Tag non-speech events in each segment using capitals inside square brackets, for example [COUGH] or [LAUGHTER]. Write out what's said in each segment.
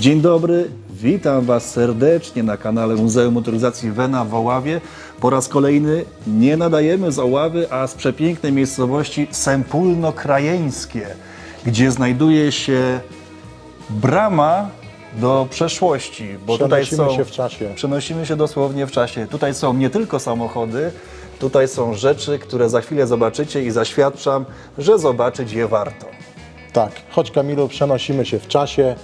Dzień dobry, witam Was serdecznie na kanale Muzeum Motoryzacji Wena w Oławie. Po raz kolejny nie nadajemy z Oławy, a z przepięknej miejscowości Sempólno-Krajeńskie, gdzie znajduje się brama do przeszłości, bo tutaj Przenosimy są, się w czasie. Przenosimy się dosłownie w czasie. Tutaj są nie tylko samochody, tutaj są rzeczy, które za chwilę zobaczycie i zaświadczam, że zobaczyć je warto. Tak, chodź Kamilu, przenosimy się w czasie.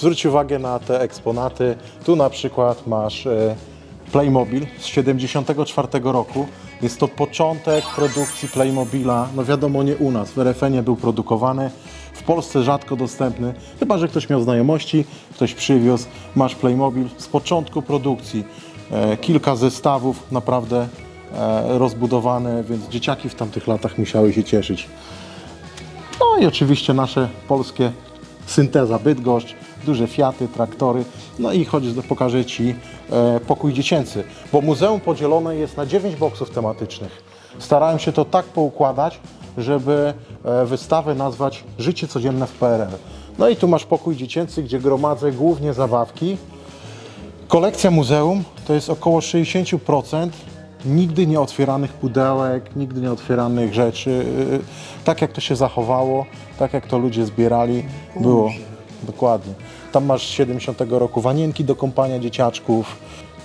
Zwróć uwagę na te eksponaty. Tu na przykład masz e, Playmobil z 74 roku. Jest to początek produkcji Playmobila. No wiadomo, nie u nas. W RFN był produkowany. W Polsce rzadko dostępny. Chyba, że ktoś miał znajomości, ktoś przywiózł. Masz Playmobil z początku produkcji. E, kilka zestawów naprawdę e, rozbudowane, więc dzieciaki w tamtych latach musiały się cieszyć. No i oczywiście nasze polskie synteza Bydgoszcz, duże Fiaty, traktory. No i chodź, pokażę Ci e, pokój dziecięcy, bo muzeum podzielone jest na 9 boksów tematycznych. Starałem się to tak poukładać, żeby e, wystawę nazwać Życie codzienne w PRL. No i tu masz pokój dziecięcy, gdzie gromadzę głównie zabawki, Kolekcja muzeum to jest około 60% nigdy nie otwieranych pudełek, nigdy nie otwieranych rzeczy. Yy, Tak jak to się zachowało, tak jak to ludzie zbierali, było. Dokładnie. Tam masz z 70 roku wanienki do kąpania dzieciaczków,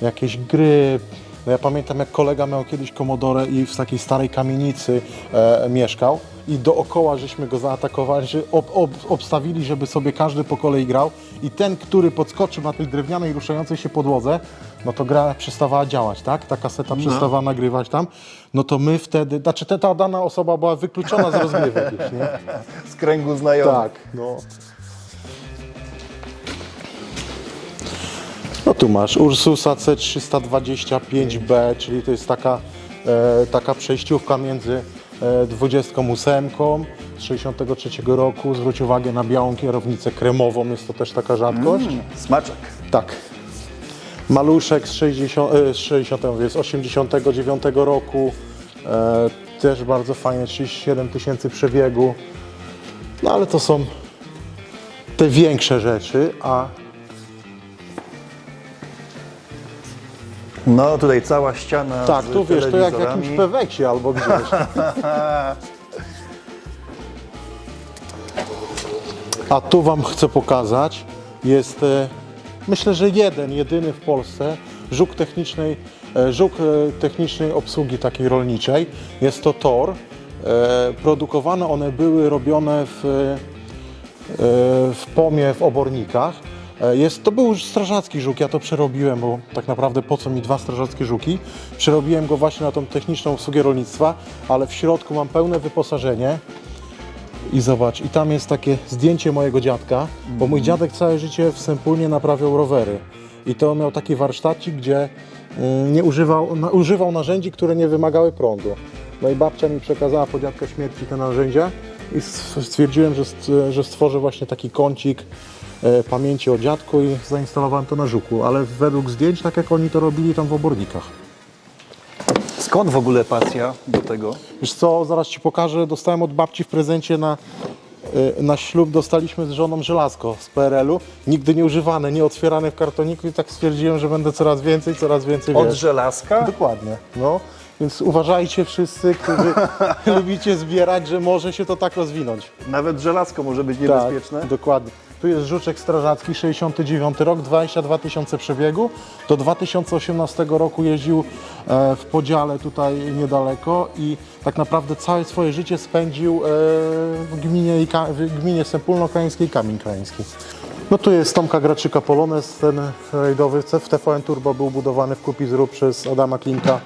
jakieś gry. No Ja pamiętam jak kolega miał kiedyś komodorę i w takiej starej kamienicy e, mieszkał i dookoła żeśmy go zaatakowali, że ob, ob, obstawili, żeby sobie każdy po kolei grał i ten, który podskoczył na tej drewnianej ruszającej się podłodze, no to gra przestawała działać, tak? Ta kaseta przestawała nagrywać tam, no to my wtedy, znaczy ta, ta dana osoba była wykluczona z rozgrywek już, nie? Z kręgu znajomych. Tak, no. Tu masz Ursusa C325B, czyli to jest taka, e, taka przejściówka między e, 28 z 63 roku. Zwróć uwagę na białą kierownicę kremową, jest to też taka rzadkość. Smaczek. Tak. Maluszek z 60, e, z 60 mówię, z 89 roku. E, też bardzo fajnie, 37 tysięcy przebiegu. No ale to są te większe rzeczy, a No tutaj cała ściana tak, z tu wiesz, to jak w jakimś peweksie albo gdzieś. [LAUGHS] A tu Wam chcę pokazać, jest e, myślę, że jeden, jedyny w Polsce żuk technicznej, e, żuk e, technicznej obsługi takiej rolniczej. Jest to tor. E, Produkowane one były robione w, e, w pomie, w obornikach. E, Jest, to był strażacki żuk, ja to przerobiłem, bo tak naprawdę po co mi dwa strażackie żuki? Przerobiłem go właśnie na tą techniczną obsługę rolnictwa, ale w środku mam pełne wyposażenie. I zobacz, i tam jest takie zdjęcie mojego dziadka, bo mój dziadek całe życie w Sempólnie naprawiał rowery. I to miał taki warsztacik, gdzie mm, nie używał, na, używał narzędzi, które nie wymagały prądu. No i babcia mi przekazała po dziadka śmierci te narzędzia i stwierdziłem, że, że stworzę właśnie taki kącik pamięci o dziadku i zainstalowałem to na żuku. Ale według zdjęć, tak jak oni to robili tam w obornikach. Skąd w ogóle pasja do tego? Wiesz co, zaraz Ci pokażę. Dostałem od babci w prezencie na, y, na ślub. Dostaliśmy z żoną żelazko z PRL-u. Nigdy nie używane, nie otwierane w kartoniku i tak stwierdziłem, że będę coraz więcej, coraz więcej Od wiesz. żelazka? Dokładnie, no. Więc uważajcie wszyscy, którzy [LAUGHS] lubicie zbierać, że może się to tak rozwinąć. Nawet żelazko może być niebezpieczne. Tak, dokładnie. Tu jest żuczek strażacki, 69 rok, 22 tysiące przebiegu. Do 2018 roku jeździł e, w podziale tutaj niedaleko i tak naprawdę całe swoje życie spędził e, w gminie, w gminie Sempólno-Krajeńskiej i Kamień Krajeński. No tu jest Tomka Graczyka Polones, ten rajdowy w TVN Turbo był budowany w kupi zrób przez Adama Klimka.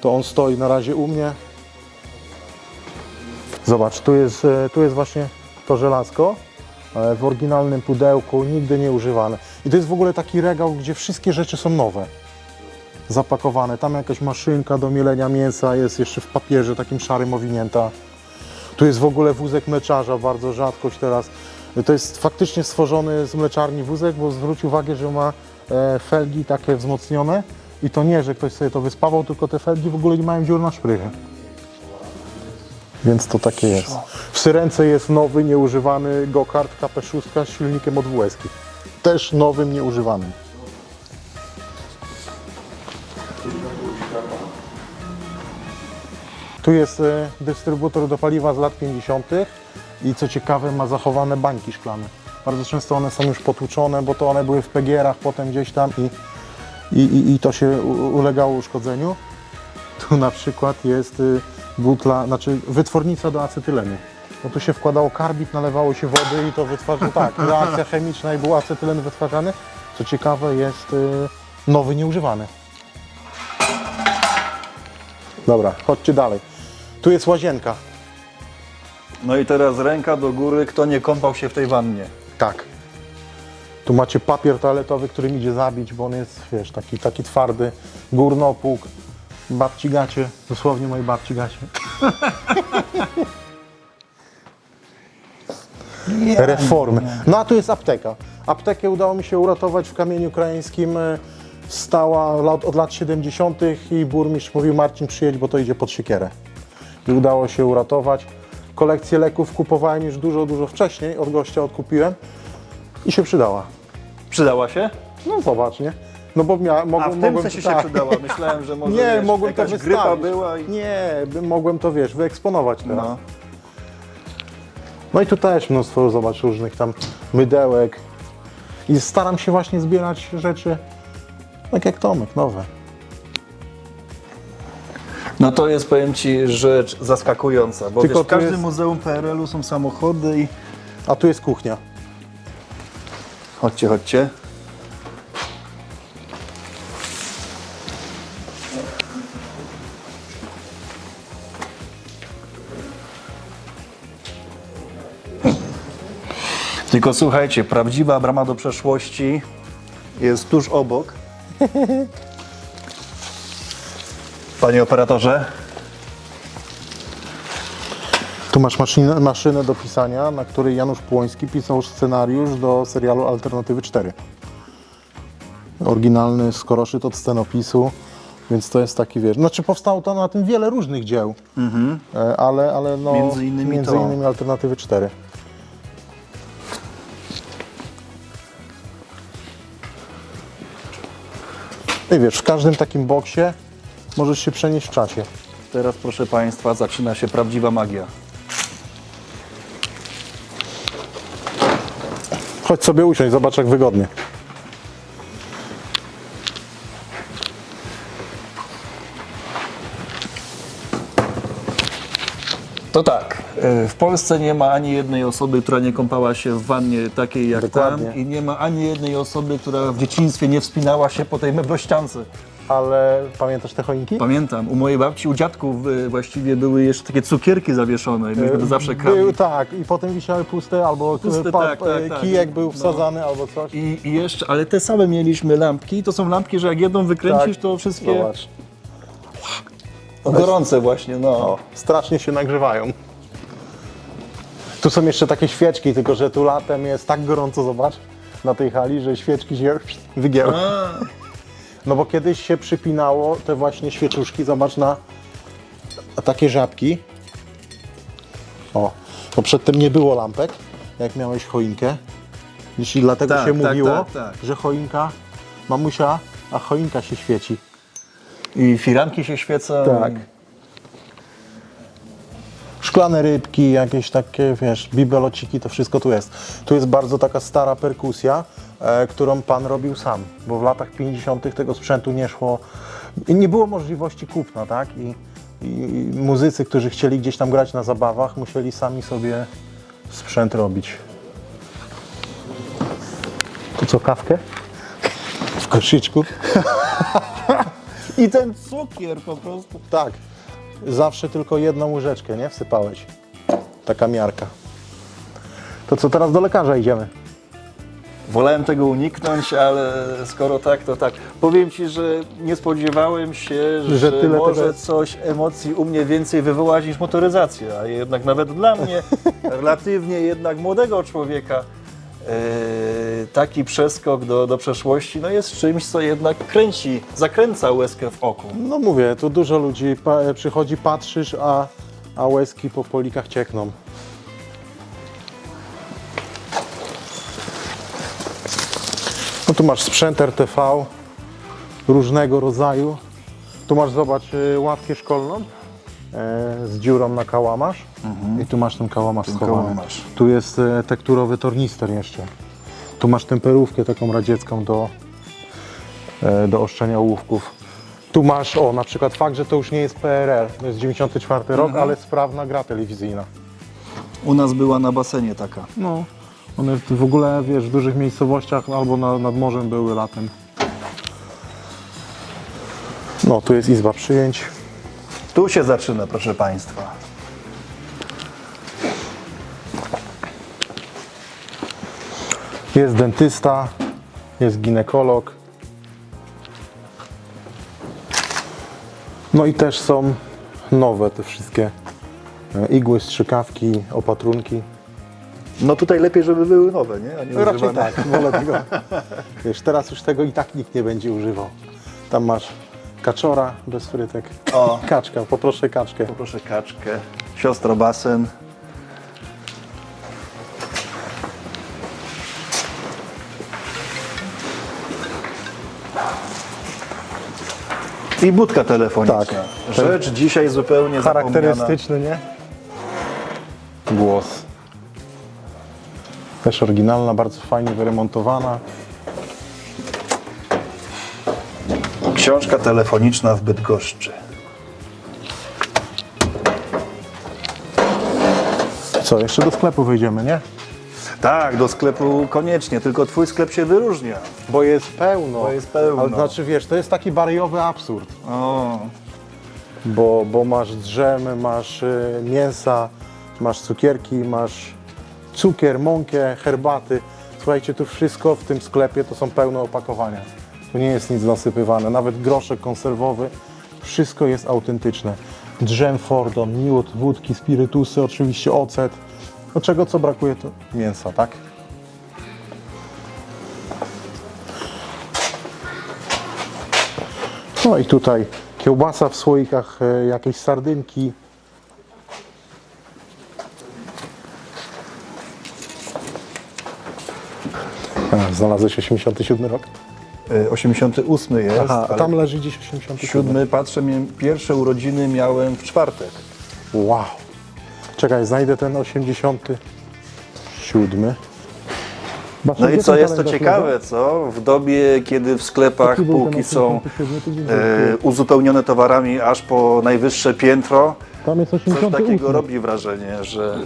To on stoi na razie u mnie. Zobacz, tu jest, e, tu jest właśnie to żelazko w oryginalnym pudełku, nigdy nie używane. I to jest w ogóle taki regał, gdzie wszystkie rzeczy są nowe, zapakowane. Tam jakaś maszynka do mielenia mięsa jest jeszcze w papierze takim szarym owinięta. Tu jest w ogóle wózek mleczarza, bardzo rzadkość teraz. To jest faktycznie stworzony z mleczarni wózek, bo zwróć uwagę, że ma e, felgi takie wzmocnione i to nie, że ktoś sobie to wyspawał, tylko te felgi w ogóle nie mają dziur na szprychę. Więc to takie jest. W Syrence jest nowy, nieużywany go-kart KP6 z silnikiem od WS. Też nowym, nieużywanym. Tu jest e, dystrybutor do paliwa z lat 50. i co ciekawe ma zachowane bańki szklane. Bardzo często one są już potłuczone, bo to one były w PGR-ach potem gdzieś tam i, i, i, i to się ulegało uszkodzeniu. Tu na przykład jest y, butla, znaczy wytwornica do acetylenu. No tu się wkładało karbid, nalewało się wody i to wytwarzało, tak, [LAUGHS] reakcja chemiczna i był acetylen wytwarzany. Co ciekawe jest y, nowy, nieużywany. Dobra, chodźcie dalej. Tu jest łazienka. No i teraz ręka do góry, kto nie kąpał się w tej wannie. Tak. Tu macie papier toaletowy, którym idzie zabić, bo on jest, wiesz, taki, taki twardy. Górnopług, babci gacie, dosłownie mojej babci gacie. Reformy. No a tu jest apteka. Aptekę udało mi się uratować w kamieniu krajeńskim. Stała lat, od lat 70. i burmistrz mówił Marcin przyjedź, bo to idzie pod siekierę. I udało się uratować. Kolekcję leków kupowałem już dużo, dużo wcześniej. Od gościa odkupiłem i się przydała. Przydała się? No zobacz, nie? No bo mia, A mogłem, w tym mogłem, sensie się tak. przydała. Myślałem, że [LAUGHS] może Nie, wiesz, mogłem to jakaś wystawić. grypa była i... Nie, by- mogłem to, wiesz, wyeksponować teraz. No. No i tu też mnóstwo, zobacz, różnych tam mydełek. I staram się właśnie zbierać rzeczy, tak jak Tomek, nowe. no to jest, powiem Ci, rzecz zaskakująca, bo Tylko wiesz, w tu każdym jest- muzeum PRL-u są samochody i... A tu jest kuchnia. Chodźcie, chodźcie. Tylko słuchajcie, prawdziwa brama do przeszłości jest tuż obok. [LAUGHS] Panie operatorze, Tu masz maszynę, maszynę do pisania, na której Janusz Płoński pisał scenariusz do serialu Alternatywy 4. Oryginalny skoroszyt od scenopisu, więc to jest taki, wiesz, znaczy powstało to na tym wiele różnych dzieł, e, ale, ale no, Między innymi to. innymi Alternatywy 4. I wiesz, w każdym takim boksie możesz się przenieść w czasie. teraz proszę Państwa zaczyna się prawdziwa magia. Chodź sobie usiąść, zobacz jak wygodnie. W Polsce nie ma ani jednej osoby, która nie kąpała się w wannie takiej jak Dokładnie. tam i nie ma ani jednej osoby, która w dzieciństwie nie wspinała się po tej meblościance. Ale pamiętasz te choinki? Pamiętam, u mojej babci, u dziadków e, właściwie były jeszcze takie cukierki zawieszone i myśmy to zawsze kradli. Był, tak, i potem wisiały puste, albo Puste, pa, tak, tak, e, tak. kijek był No. wsadzany, albo coś. I, I jeszcze, ale te same mieliśmy lampki, to są lampki, że jak jedną wykręcisz, Tak. to wszystkie Zobacz. gorące właśnie, no. Strasznie się nagrzewają. Tu są jeszcze takie świeczki, tylko że tu latem jest tak gorąco, zobacz, na tej hali, że świeczki się wygięły. No bo kiedyś się przypinało te właśnie świeczuszki, zobacz na takie żabki. O, bo przedtem nie było lampek, jak miałeś choinkę. Wiesz, I dlatego Tak, się tak, mówiło, tak, tak. że choinka, mamusia, a choinka się świeci. I firanki się świecą. Tak. Szklane rybki, jakieś takie, wiesz, bibelociki, to wszystko tu jest. Tu jest bardzo taka stara perkusja, e, którą pan robił sam, bo w latach 50. tego sprzętu nie szło, nie było możliwości kupna, tak? I, i, muzycy, którzy chcieli gdzieś tam grać na zabawach, musieli sami sobie sprzęt robić. To co, kawkę? W koszyczku? [LAUGHS] I ten cukier po prostu. Tak. Zawsze tylko jedną łyżeczkę, nie? Wsypałeś. Taka miarka. To co, teraz do lekarza idziemy? Wolałem tego uniknąć, ale skoro tak, to tak. Powiem Ci, że nie spodziewałem się, że, Że tyle może tego- coś emocji u mnie więcej wywołać niż motoryzacja, a jednak nawet dla mnie, [LAUGHS] relatywnie jednak młodego człowieka, e, taki przeskok do, do przeszłości no jest czymś, co jednak kręci, zakręca łezkę w oku. No mówię, tu dużo ludzi pa- przychodzi, patrzysz, a a łezki po polikach ciekną. No tu masz sprzęt RTV różnego rodzaju. Tu masz, zobacz, y, ławkę szkolną e, z dziurą na kałamarz. I tu masz ten kałamarz schowany. kałamarz. Tu jest e, tekturowy tornister jeszcze. Tu masz temperówkę taką radziecką do, e, do oszczenia ołówków. Tu masz, o, na przykład fakt, że to już nie jest PRL, to jest 94 rok, ale sprawna gra telewizyjna. U nas była na basenie taka. No, one w ogóle, wiesz, w dużych miejscowościach albo na, nad morzem były latem. No, tu jest izba przyjęć. Tu się zaczyna, proszę Państwa. Jest dentysta, jest ginekolog. No i też są nowe te wszystkie e, igły, strzykawki, opatrunki. No tutaj lepiej, żeby były nowe, nie? A nie Raczej używane. tak, wolę tego. [LAUGHS] Wiesz, teraz już tego i tak nikt nie będzie używał. Tam masz kaczora bez frytek. O. Kaczka, poproszę kaczkę. Poproszę kaczkę. Siostro basen. I budka telefoniczna. Tak. Rzecz dzisiaj zupełnie. Charakterystyczny, nie? Głos. Też oryginalna, bardzo fajnie wyremontowana. Książka telefoniczna w Bydgoszczy. Co, jeszcze do sklepu wyjdziemy, nie? Tak, do sklepu koniecznie, tylko twój sklep się wyróżnia. Bo jest pełno. Bo jest pełno. Ale znaczy, wiesz, to jest taki bariowy absurd. O, Bo, bo masz drzemy, masz y, mięsa, masz cukierki, masz cukier, mąkę, herbaty. Słuchajcie, tu wszystko w tym sklepie to są pełne opakowania. Tu nie jest nic nasypywane, nawet groszek konserwowy. Wszystko jest autentyczne. Drzem Fordon, miód, wódki, spirytusy, oczywiście ocet. Do czego co brakuje to mięsa, tak? No i tutaj kiełbasa w słoikach, e, jakieś sardynki. A, znalazłeś 87 rok? y, 88 jest, Aha, a tam leży gdzieś 87. siódmy, patrzę, miałem- pierwsze urodziny miałem w czwartek. Wow. Czekaj, znajdę ten 87. No i co jest to ciekawe, co? W dobie, kiedy w sklepach Jaki był ten półki są 87 tydzień? e, uzupełnione towarami aż po najwyższe piętro, Tam jest coś 88. takiego robi wrażenie, że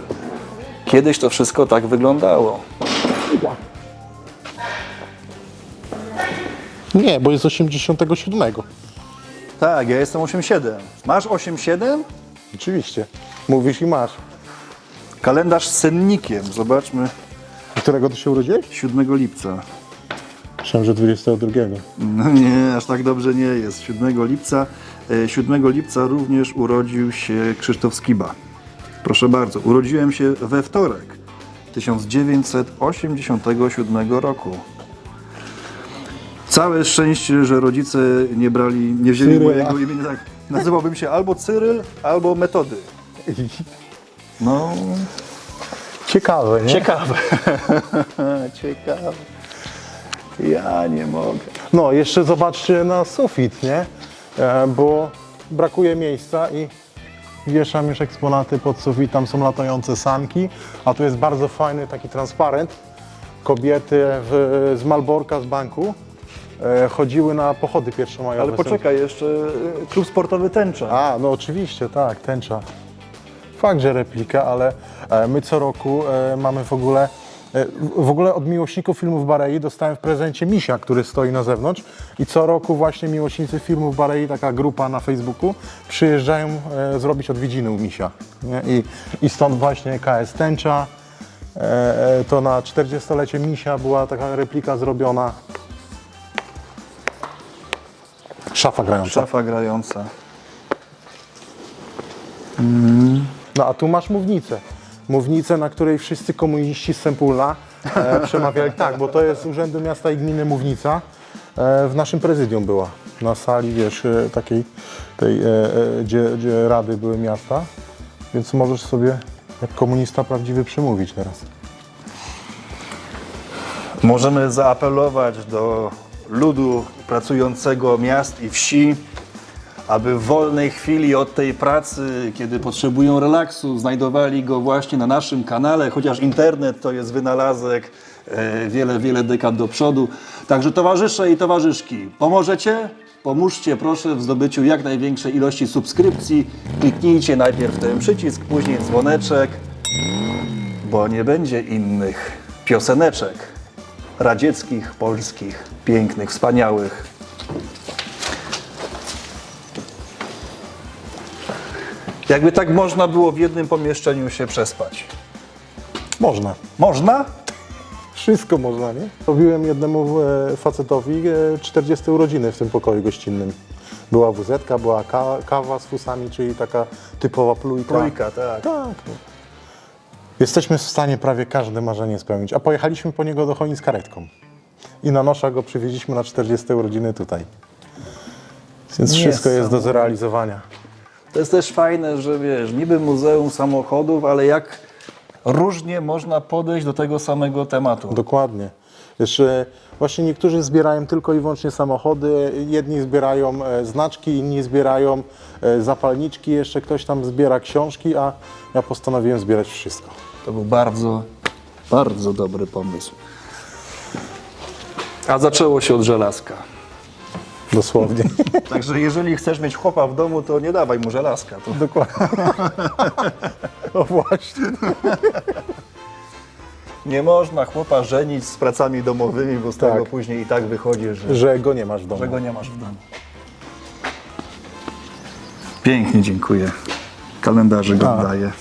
kiedyś to wszystko tak wyglądało. Nie, bo jest 87. Tak, ja jestem 8,7. Masz 8,7? Oczywiście. Mówisz i masz. Kalendarz z sennikiem. Zobaczmy, Którego ty się urodziłeś? 7 lipca. Myślałem, że 22. No nie, aż tak dobrze nie jest. 7 lipca, e, 7 lipca również urodził się Krzysztof Skiba. Proszę bardzo, urodziłem się we wtorek 1987 roku. Całe szczęście, że rodzice nie brali, nie wzięli Cyryla. mojego imienia. Tak, nazywałbym się albo Cyryl, albo Metody. No, Ciekawe, nie? ciekawe. [LAUGHS] ciekawe. Ja nie mogę. No, jeszcze zobaczcie na sufit, nie? E, bo brakuje miejsca i wieszam już eksponaty pod sufit. Tam są latające sanki, a tu jest bardzo fajny taki transparent. Kobiety w, z Malborka, z banku e, chodziły na pochody pierwszomajowe. Ale poczekaj, jeszcze y, klub sportowy Tęcza. A, no oczywiście, tak, tęcza. Fakt, że replika, ale e, my co roku e, mamy w ogóle, e, w ogóle od miłośników filmów Barei dostałem w prezencie misia, który stoi na zewnątrz i co roku właśnie miłośnicy filmów Barei, taka grupa na Facebooku, przyjeżdżają zrobić odwiedziny u misia. I, I stąd właśnie KS Tęcza, to na 40-lecie misia była taka replika zrobiona. Szafa grająca. Szafa grająca. No a tu masz mównicę. Mównicę, na której wszyscy komuniści z Sempulna e, przemawiali. Tak, bo to jest Urzędu Miasta i Gminy Mównica. E, w naszym prezydium była. Na sali, wiesz, e, takiej, tej, e, e, gdzie, gdzie rady były miasta. Więc możesz sobie, jak komunista prawdziwy, przemówić teraz. Możemy zaapelować do ludu pracującego miast i wsi, aby w wolnej chwili od tej pracy, kiedy potrzebują relaksu, znajdowali go właśnie na naszym kanale, chociaż internet to jest wynalazek e, wiele, wiele dekad do przodu. Także towarzysze i towarzyszki, pomożecie? Pomóżcie proszę w zdobyciu jak największej ilości subskrypcji. Kliknijcie najpierw ten przycisk, później dzwoneczek, bo nie będzie innych pioseneczek radzieckich, polskich, pięknych, wspaniałych. Jakby tak można było w jednym pomieszczeniu się przespać. Można. Można? Wszystko można, nie? Robiłem jednemu e, facetowi e, 40 urodziny w tym pokoju gościnnym. Była wz była ka kawa z fusami, czyli taka typowa plujka. Trójka, tak. Tak. no. Jesteśmy w stanie prawie każde marzenie spełnić. A pojechaliśmy po niego do Chojni z karetką. I na nosza go przywieźliśmy na 40 urodziny tutaj. Więc wszystko jest do zrealizowania. To jest też fajne, że wiesz, niby muzeum samochodów, ale jak różnie można podejść do tego samego tematu. Dokładnie. Wiesz, e, właśnie niektórzy zbierają tylko i wyłącznie samochody, jedni zbierają e, znaczki, inni zbierają e, zapalniczki, jeszcze ktoś tam zbiera książki, a ja postanowiłem zbierać wszystko. To był bardzo, bardzo dobry pomysł. A zaczęło się od żelazka. Dosłownie. [LAUGHS] Także jeżeli chcesz mieć chłopa w domu, to nie dawaj mu żelazka. To Dokładnie. [LAUGHS] O właśnie. nie można chłopa żenić z pracami domowymi, bo z Tak. tego później i tak wychodzi, że, Że go nie masz w domu. że go nie masz w domu. Pięknie dziękuję. Kalendarzyk A. oddaję.